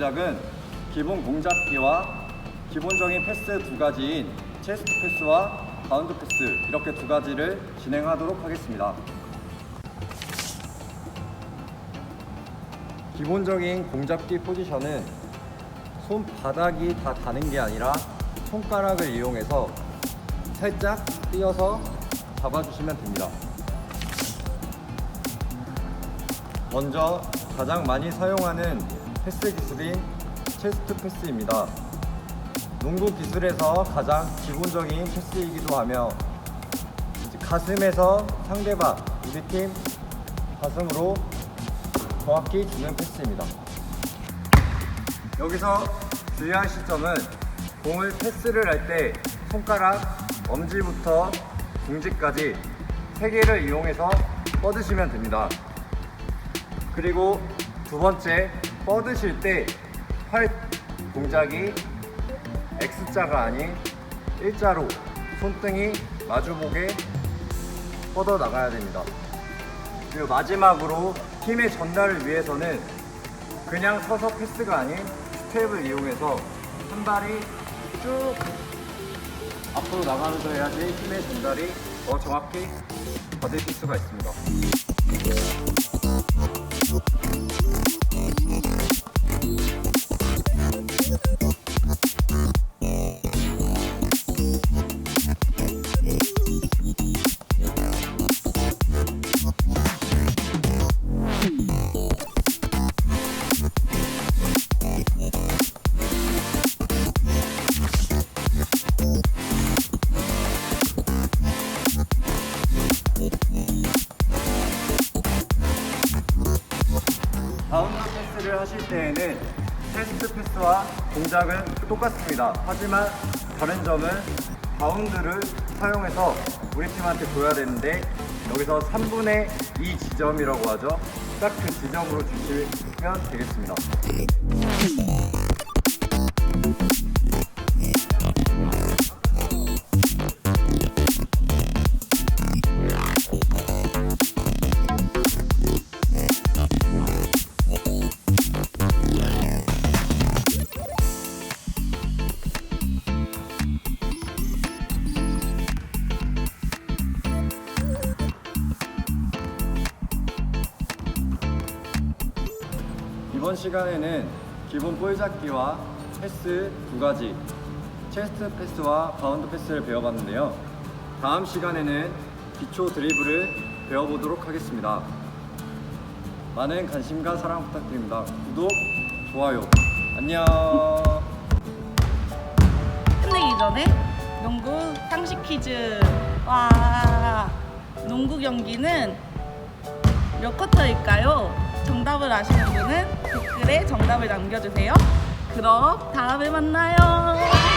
동작은 기본 공잡기와 기본적인 패스 두 가지인 체스트 패스와 바운드 패스 이렇게 두 가지를 진행하도록 하겠습니다. 기본적인 공잡기 포지션은 손바닥이 다 닿는 게 아니라 손가락을 이용해서 살짝 띄어서 잡아주시면 됩니다. 먼저 가장 많이 사용하는 패스 기술인 체스트 패스입니다. 농구 기술에서 가장 기본적인 패스이기도 하며 가슴에서 상대방 우리 팀 가슴으로 정확히 주는 패스입니다. 여기서 주의하실 점은 공을 패스를 할 때 손가락 엄지부터 중지까지 세 개를 이용해서 뻗으시면 됩니다. 그리고 두 번째 뻗으실 때 팔 동작이 X자가 아닌 일자로 손등이 마주보게 뻗어 나가야 됩니다. 그리고 마지막으로 힘의 전달을 위해서는 그냥 서서 패스가 아닌 스텝을 이용해서 한 발이 쭉 앞으로 나가면서 해야지 힘의 전달이 더 정확히 받으실 수가 있습니다. 바운드 패스를 하실 때에는 테스트 패스와 동작은 똑같습니다. 하지만 다른 점은 바운드를 사용해서 우리 팀한테 줘야 되는데 여기서 3분의 2 지점이라고 하죠. 딱 그 지점으로 주시면 되겠습니다. 이번 시간에는 기본 볼 잡기와 패스 두 가지, 체스트 패스와 바운드 패스를 배워봤는데요. 다음 시간에는 기초 드리블을 배워보도록 하겠습니다. 많은 관심과 사랑 부탁드립니다. 구독, 좋아요. 안녕. 끝내기 전에 농구 상식 퀴즈. 와, 농구 경기는 몇 쿼터일까요? 정답을 아시는 분은 댓글에 정답을 남겨주세요. 그럼 다음에 만나요.